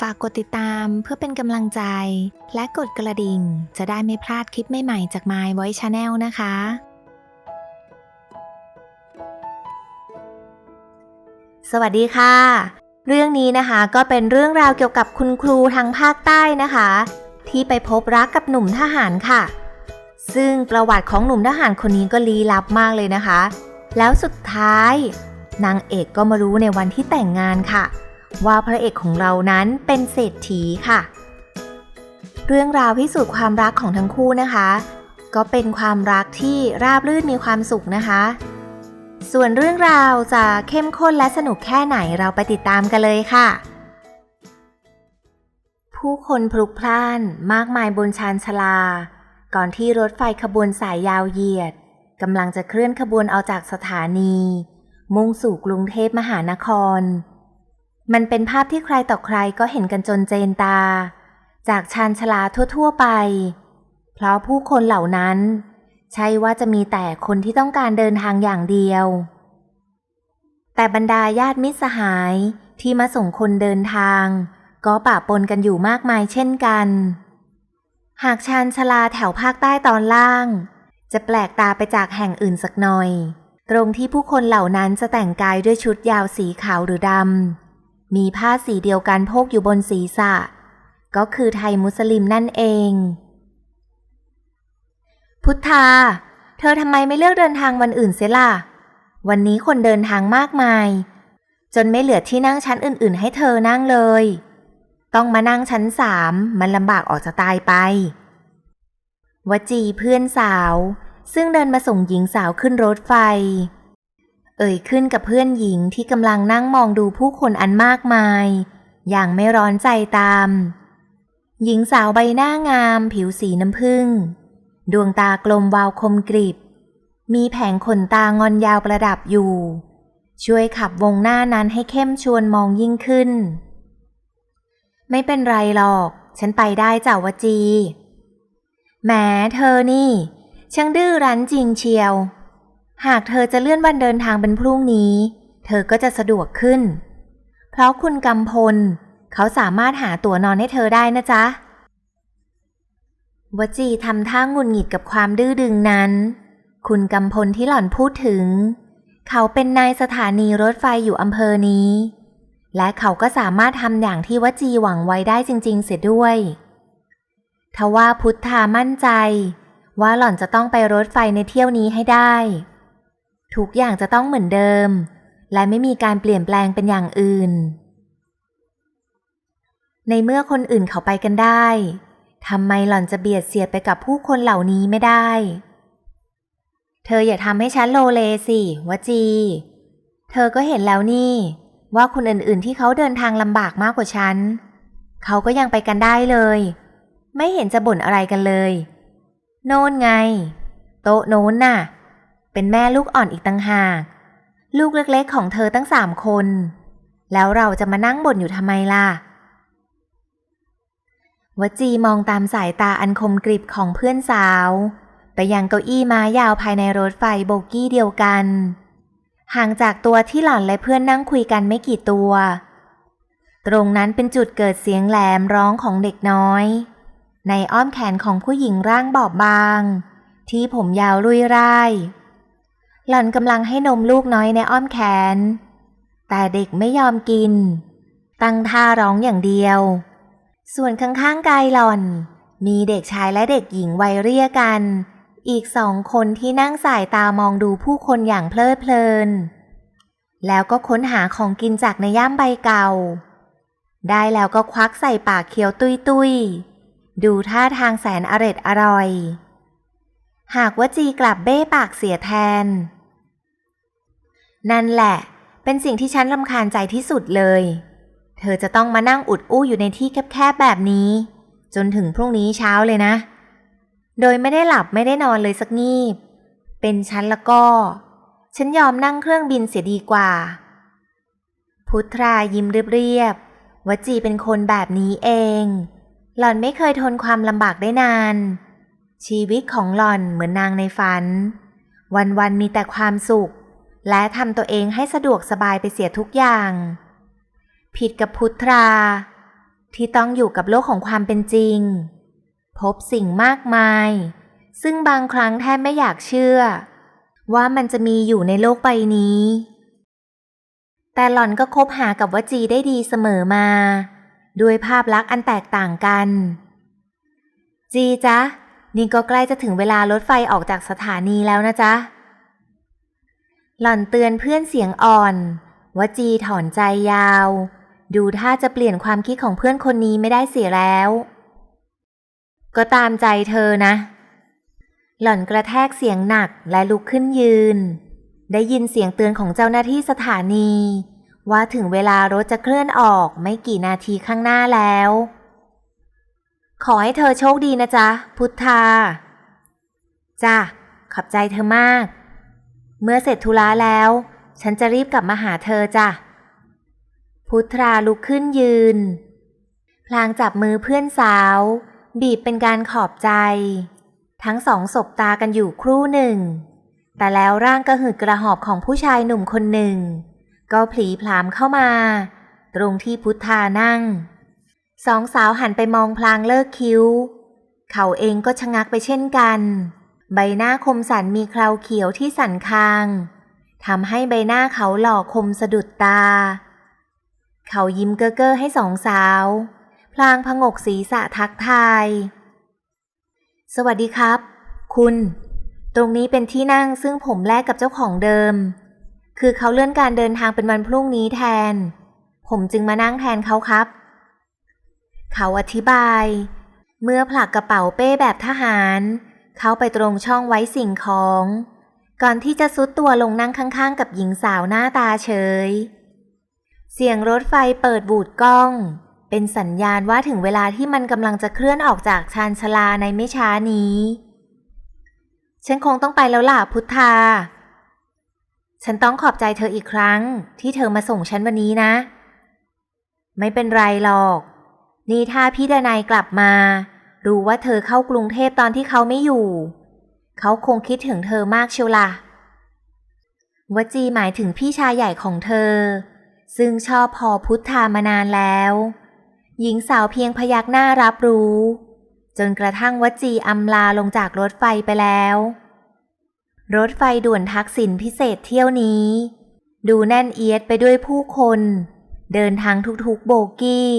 ฝากกดติดตามเพื่อเป็นกำลังใจ และกดกระดิ่ง จะได้ไม่พลาดคลิปใหม่ๆจาก My Voice Channel นะคะ สวัสดีค่ะ เรื่องนี้นะคะก็เป็นเรื่องราวเกี่ยวกับคุณครูทางภาคใต้นะคะ ที่ไปพบรักกับหนุ่มทหารค่ะ ซึ่งประวัติของหนุ่มทหารคนนี้ก็ลี้ลับมากเลยนะคะ แล้วสุดท้าย นางเอกก็มารู้ในวันที่แต่งงานค่ะ ว่าพระเอกของเรานั้นเป็นเศรษฐีค่ะ เรื่องราวพิสูจน์ความรักของทั้งคู่นะคะ ก็เป็นความรักที่ราบรื่นมีความสุขนะคะ ส่วนเรื่องราวจะเข้มข้นและสนุกแค่ไหนเราไปติดตามกันเลยค่ะ ผู้คนพลุกพล่านมากมายบนชานชาลา ก่อนที่รถไฟขบวนสายยาวเหยียดกำลังจะเคลื่อนขบวนเอาจากสถานี มุ่งสู่กรุงเทพมหานคร มันเป็นภาพที่ใครต่อใครก็เห็นกันจนเจนตา จากชานชาลาทั่ว ๆ ไป เพราะผู้คนเหล่านั้น ใช่ว่าจะมีแต่คนที่ต้องการเดินทางอย่างเดียว แต่บรรดาญาติมิตรสหายที่มาส่งคนเดินทาง ก็ปะปนกันอยู่มากมายเช่นกัน หากชานชาลาแถวภาคใต้ตอนล่าง จะแปลกตาไปจากแห่งอื่นสักหน่อย ตรงที่ผู้คนเหล่านั้นจะแต่งกายด้วยชุดยาวสีขาวหรือดำ มีผ้าสีเดียวกันโพกอยู่บนศีรษะ ก็คือไทยมุสลิมนั่นเอง พุทธา เธอทำไมไม่เลือกเดินทางวันอื่นเสียล่ะ วันนี้คนเดินทางมากมาย จนไม่เหลือที่นั่งชั้นอื่น ๆ ให้เธอนั่งเลย ต้องมานั่งชั้นสามมันลำบากออกจะตายไป วจีเพื่อนสาว ซึ่งเดินมาส่งหญิงสาวขึ้นรถไฟ เอ่ยขึ้นกับเพื่อนหญิงที่กำลังนั่งมองดูผู้คนอันมากมาย อย่างไม่ร้อนใจตาม หญิงสาวใบหน้างาม ผิวสีน้ำผึ้งดวงตากลมวาวคมกริบ มีแผงขนตางอนยาวประดับอยู่ ช่วยขับวงหน้านั้นให้เข้มชวนมองยิ่งขึ้น ไม่เป็นไรหรอก ฉันไปได้จ้าวจีแหมเธอนี่ ช่างดื้อรั้นจริงเชียว หากเธอจะเลื่อนวันเดินทางเป็นพรุ่งนี้ เธอก็จะสะดวกขึ้น เพราะคุณกำพล เขาสามารถหาตั๋วนอนให้เธอได้นะจ๊ะ วจีทำท่างหงุดหงิดกับความดื้อดึงนั้น คุณกำพลที่หล่อนพูดถึง เขาเป็นนายสถานีรถไฟอยู่อำเภอนี้ และเขาก็สามารถทำอย่างที่วจีหวังไว้ได้จริง ๆ เสียด้วยทว่าพุทธามั่นใจ ว่าหล่อนจะต้องไปรถไฟในเที่ยวนี้ให้ได้ ทุกอย่างจะต้องเหมือนเดิม และไม่มีการเปลี่ยนแปลงเป็นอย่างอื่น ในเมื่อคนอื่นเขาไปกันได้ทำไมหล่อนจะเบียดเสียดไปกับผู้คนเหล่านี้ไม่ได้ เธออย่าทำให้ฉันโลเลสิวจี เธอก็เห็นแล้วนี่ ว่าคนอื่นๆที่เขาเดินทางลำบากมากกว่าฉัน เขาก็ยังไปกันได้เลย ไม่เห็นจะบ่นอะไรกันเลย โน่นไง โต๊ะโน้นน่ะ เป็นแม่ลูกอ่อนอีกตั้งหาก ลูกเล็กๆของเธอตั้งสามคน แล้วเราจะมานั่งบ่นอยู่ทำไมล่ะวจีมองตามสายตาอันคมกริบของเพื่อนสาว ไปยังเก้าอี้ม้ายาวภายในรถไฟโบกี้เดียวกัน ห่างจากตัวที่หล่อนและเพื่อนนั่งคุยกันไม่กี่ตัว ตรงนั้นเป็นจุดเกิดเสียงแหลมร้องของเด็กน้อย ในอ้อมแขนของผู้หญิงร่างบอบบาง ที่ผมยาวลุยร่าย หล่อนกำลังให้นมลูกน้อยในอ้อมแขน แต่เด็กไม่ยอมกิน ตั้งท่าร้องอย่างเดียว ส่วนข้างๆกายหล่อน มีเด็กชายและเด็กหญิงวัยเรียกัน อีกสองคนที่นั่งสายตามองดูผู้คนอย่างเพลิดเพลิน แล้วก็ค้นหาของกินจากในย่ามใบเก่า ได้แล้วก็ควักใส่ปากเคี้ยวตุยตุยๆดูท่าทางแสนอร็ดอร่อย หากว่าจีกลับเบ้ปากเสียแทน นั่นแหละ เป็นสิ่งที่ฉันรำคาญใจที่สุดเลย เธอจะต้องมานั่งอุดอู้อยู่ในที่แคบๆแบบนี้ จนถึงพรุ่งนี้เช้าเลยนะ โดยไม่ได้หลับไม่ได้นอนเลยสักงีบ เป็นฉันแล้วก็ ฉันยอมนั่งเครื่องบินเสียดีกว่า พุทรายิ้มเรียบๆวจีเป็นคนแบบนี้เอง หล่อนไม่เคยทนความลำบากได้นาน ชีวิตของหล่อนเหมือนนางในฝัน วันๆมีแต่ความสุข และทำตัวเองให้สะดวกสบายไปเสียทุกอย่าง ผิดกับพุทรา ที่ต้องอยู่กับโลกของความเป็นจริง พบสิ่งมากมาย ซึ่งบางครั้งแทบไม่อยากเชื่อ ว่ามันจะมีอยู่ในโลกใบนี้ แต่หล่อนก็คบหากับวจีได้ดีเสมอมา ด้วยภาพลักษณ์อันแตกต่างกัน จีจ๊ะ นี่ก็ใกล้จะถึงเวลารถไฟออกจากสถานีแล้วนะจ๊ะ หล่อนเตือนเพื่อนเสียงอ่อน วจีถอนใจยาว ดูท่าจะเปลี่ยนความคิดของเพื่อนคนนี้ไม่ได้เสียแล้ว ก็ตามใจเธอนะ หล่อนกระแทกเสียงหนักและลุกขึ้นยืน ได้ยินเสียงเตือนของเจ้าหน้าที่สถานี ว่าถึงเวลารถจะเคลื่อนออกไม่กี่นาทีข้างหน้าแล้ว ขอให้เธอโชคดีนะจ๊ะ พุทธา จ้ะ ขอบใจเธอมาก เมื่อเสร็จธุระแล้ว ฉันจะรีบกลับมาหาเธอจ้ะ พุทราลุกขึ้นยืน พลางจับมือเพื่อนสาว บีบเป็นการขอบใจ ทั้งสองสบตากันอยู่ครู่หนึ่ง แต่แล้วร่างกระหืดกระหอบของผู้ชายหนุ่มคนหนึ่ง ก็ผลีผลามเข้ามา ตรงที่พุทธานั่ง สองสาวหันไปมองพลางเลิกคิ้ว เขาเองก็ชะงักไปเช่นกัน ใบหน้าคมสันมีเคราวเขียวที่สันคางทำให้ใบหน้าเขาหล่อคมสะดุดตา เขายิ้มเก้อเก้อให้สองสาว พลางพงกศีรษะทักทาย สวัสดีครับ คุณ ตรงนี้เป็นที่นั่งซึ่งผมแลกกับเจ้าของเดิม คือเขาเลื่อนการเดินทางเป็นวันพรุ่งนี้แทน ผมจึงมานั่งแทนเขาครับ เขาอธิบาย เมื่อผลักกระเป๋าเป้แบบทหาร เข้าไปตรงช่องไว้สิ่งของ ก่อนที่จะซุดตัวลงนั่งข้างๆ กับหญิงสาวหน้าตาเฉย เสียงรถไฟเปิดบูดกล้อง เป็นสัญญาณว่าถึงเวลาที่มันกำลังจะเคลื่อนออกจากชานชาลาในไม่ช้านี้ ฉันคงต้องไปแล้วล่ะพุทธา ฉันต้องขอบใจเธออีกครั้ง ที่เธอมาส่งฉันวันนี้นะ ไม่เป็นไรหรอก นี่ถ้าพี่ดนายกลับมา รู้ว่าเธอเข้ากรุงเทพตอนที่เขาไม่อยู่ เขาคงคิดถึงเธอมากเชียวล่ะวจีหมายถึงพี่ชายใหญ่ของเธอ ซึ่งชอบพอพุทธามานานแล้ว หญิงสาวเพียงพยักหน้ารับรู้ จนกระทั่งวจีอำลาลงจากรถไฟไปแล้ว รถไฟด่วนทักษิณพิเศษเที่ยวนี้ ดูแน่นเอียดไปด้วยผู้คน เดินทางทุกๆโบกี้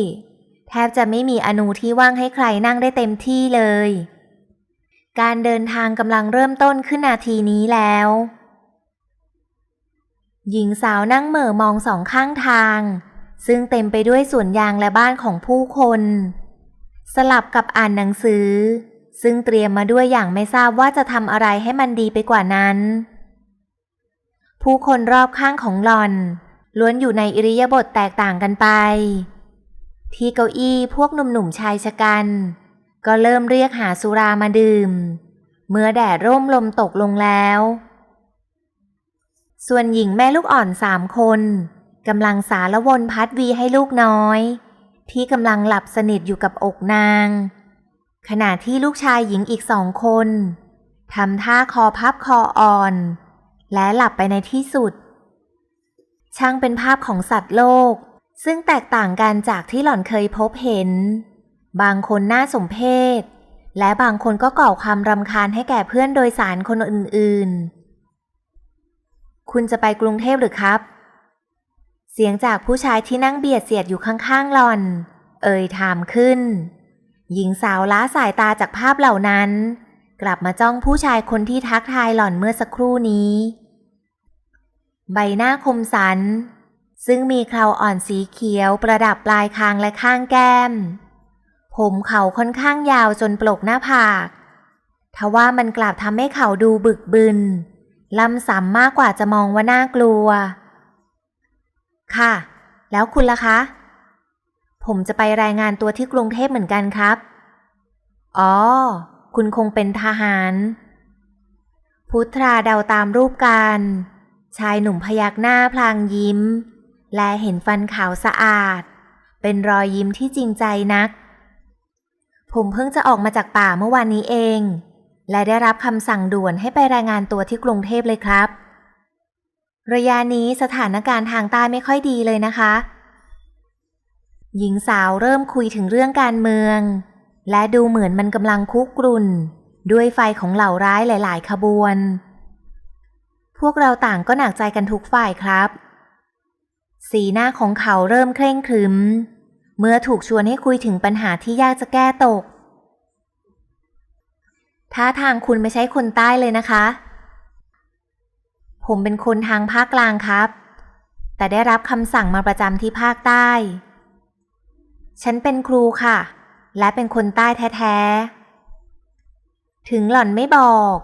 แทบจะไม่มีอนูที่ว่างให้ใครนั่งได้เต็มที่เลย การเดินทางกำลังเริ่มต้นขึ้นนาทีนี้แล้ว หญิงสาวนั่งเหม่อมองสองข้างทาง ซึ่งเต็มไปด้วยสวนยางและบ้านของผู้คน สลับกับอ่านหนังสือ ซึ่งเตรียมมาด้วยอย่างไม่ทราบว่าจะทำอะไรให้มันดีไปกว่านั้น ผู้คนรอบข้างของหลอนล้วนอยู่ในอิริยาบถแตกต่างกันไป ที่เก้าอี้พวกหนุ่มๆชายชะกัน ก็เริ่มเรียกหาสุรามาดื่ม เมื่อแดดร่มลมตกลงแล้ว ส่วนหญิงแม่ลูกอ่อนสามคนกำลังสารวนพัดวีให้ลูกน้อย ที่กำลังหลับสนิทอยู่กับอกนาง ขณะที่ลูกชายหญิงอีกสองคนทำท่าคอพับคออ่อน และหลับไปในที่สุด ช่างเป็นภาพของสัตว์โลก ซึ่งแตกต่างกันจากที่หล่อนเคยพบเห็น บางคนน่าสมเพชและบางคนก็ก่อความรำคาญให้แก่เพื่อนโดยสารคนอื่นๆ คุณจะไปกรุงเทพหรือครับ เสียงจากผู้ชายที่นั่งเบียดเสียดอยู่ข้างๆหล่อน เอ่ยถามขึ้น หญิงสาวล้าสายตาจากภาพเหล่านั้น กลับมาจ้องผู้ชายคนที่ทักทายหล่อนเมื่อสักครู่นี้ ใบหน้าคมสัน ซึ่งมีเคราอ่อนสีเขียวประดับปลายคางและข้างแก้ม ผมเขาค่อนข้างยาวจนปลกหน้าผาก ทว่ามันกลับทำให้เขาดูบึกบึนลำสำมากกว่าจะมองว่าน่ากลัว ค่ะ แล้วคุณล่ะคะ ผมจะไปรายงานตัวที่กรุงเทพเหมือนกันครับ อ๋อ คุณคงเป็นทหาร พุทราเดาตามรูปการ ชายหนุ่มพยักหน้าพลางยิ้ม และเห็นฟันขาวสะอาด เป็นรอยยิ้มที่จริงใจนัก ผมเพิ่งจะออกมาจากป่าเมื่อวานนี้เอง และได้รับคำสั่งด่วนให้ไปรายงานตัวที่กรุงเทพเลยครับ ระยะนี้สถานการณ์ทางใต้ไม่ค่อยดีเลยนะคะ หญิงสาวเริ่มคุยถึงเรื่องการเมือง และดูเหมือนมันกำลังคุกกรุ่น ด้วยไฟของเหล่าร้ายหลาย ๆ ขบวน พวกเราต่างก็หนักใจกันทุกฝ่ายครับ สีหน้าของเขาเริ่มเคร่งครึม เมื่อถูกชวนให้คุยถึงปัญหาที่ยากจะแก้ตก ท่าทางคุณไม่ใช่คนใต้เลยนะคะ ผมเป็นคนทางภาคกลางครับ แต่ได้รับคำสั่งมาประจำที่ภาคใต้ ฉันเป็นครูค่ะ และเป็นคนใต้แท้ๆ ถึงหล่อนไม่บอก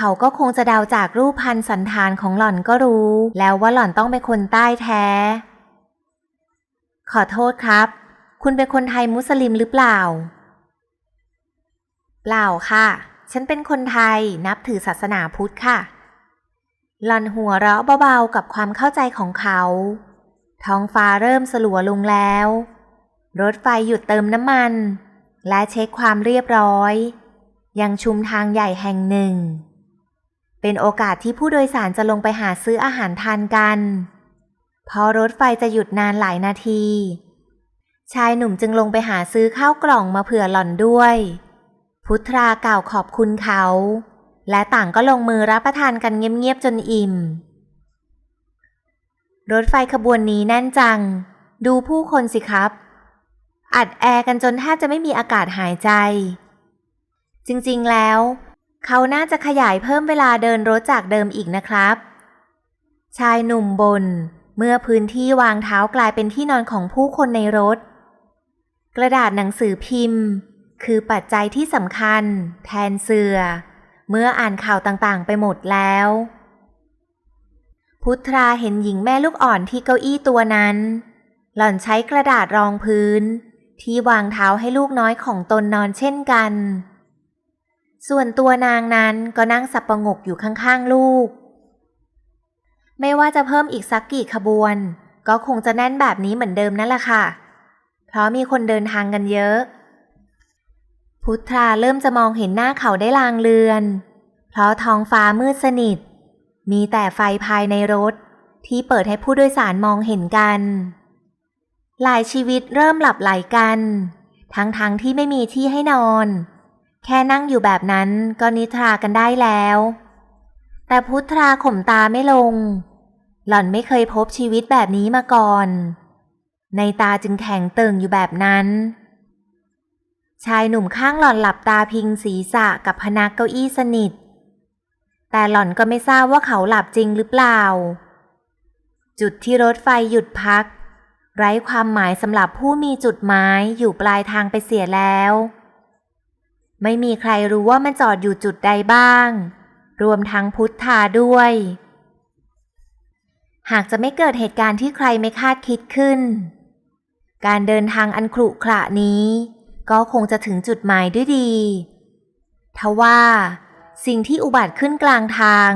เขาก็คงจะเดาจากรูปพันสันฐานของหล่อนก็รู้ แล้วว่าหล่อนต้องเป็นคนใต้แท้ ขอโทษครับ คุณเป็นคนไทยมุสลิมหรือเปล่า เปล่าค่ะ ฉันเป็นคนไทยนับถือศาสนาพุทธค่ะ หล่อนหัวเราะเบาๆกับความเข้าใจของเขา ท้องฟ้าเริ่มสลัวลงแล้ว รถไฟหยุดเติมน้ำมัน และเช็คความเรียบร้อย ยังชุมทางใหญ่แห่งหนึ่ง เป็นโอกาสที่ผู้โดยสารจะลงไปหาซื้ออาหารทานกันพอรถไฟจะหยุดนานหลายนาที ชายหนุ่มจึงลงไปหาซื้อข้าวกล่องมาเผื่อหล่อนด้วย พุทธากล่าวขอบคุณเขา และต่างก็ลงมือรับประทานกันเงียบๆจนอิ่ม รถไฟขบวนนี้แน่นจัง ดูผู้คนสิครับ อัดแอร์กันจนแทบจะไม่มีอากาศหายใจ จริงๆแล้ว เขาน่าจะขยายเพิ่มเวลาเดินรถจากเดิมอีกนะครับ ชายหนุ่มบน เมื่อพื้นที่วางเท้ากลายเป็นที่นอนของผู้คนในรถ กระดาษหนังสือพิมพ์ คือปัจจัยที่สำคัญ แทนเสือ เมื่ออ่านข่าวต่างๆ ไปหมดแล้ว พุทราเห็นหญิงแม่ลูกอ่อนที่เก้าอี้ตัวนั้น หล่อนใช้กระดาษรองพื้น ที่วางเท้าให้ลูกน้อยของตนนอนเช่นกัน ส่วนตัวนางนั้นก็นั่งสับประงกอยู่ข้างๆลูก ไม่ว่าจะเพิ่มอีกสักกี่ขบวน ก็คงจะแน่นแบบนี้เหมือนเดิมนั่นแหละค่ะ เพราะมีคนเดินทางกันเยอะ พุทราเริ่มจะมองเห็นหน้าเขาได้ลางเลือน เพราะท้องฟ้ามืดสนิท มีแต่ไฟภายในรถที่เปิดให้ผู้โดยสารมองเห็นกัน หลายชีวิตเริ่มหลับไหลกัน ทั้งๆทที่ไม่มีที่ให้นอน แค่นั่งอยู่แบบนั้นก็นิทรากันได้แล้ว แต่พุทราข่มตาไม่ลง หล่อนไม่เคยพบชีวิตแบบนี้มาก่อน ในตาจึงแข็งติ่งอยู่แบบนั้น ชายหนุ่มข้างหล่อนหลับตาพิงศีรษะกับพนักเก้าอี้สนิท แต่หล่อนก็ไม่ทราบว่าเขาหลับจริงหรือเปล่า จุดที่รถไฟหยุดพัก ไร้ความหมายสำหรับผู้มีจุดหมายอยู่ปลายทางไปเสียแล้ว ไม่มีใครรู้ว่ามันจอดอยู่จุดใดบ้าง รวมทั้งพุทธาด้วย หากจะไม่เกิดเหตุการณ์ที่ใครไม่คาดคิดขึ้น การเดินทางอันขรุขระนี้ ก็คงจะถึงจุดหมายด้วยดี ทว่า สิ่งที่อุบัติขึ้นกลางทาง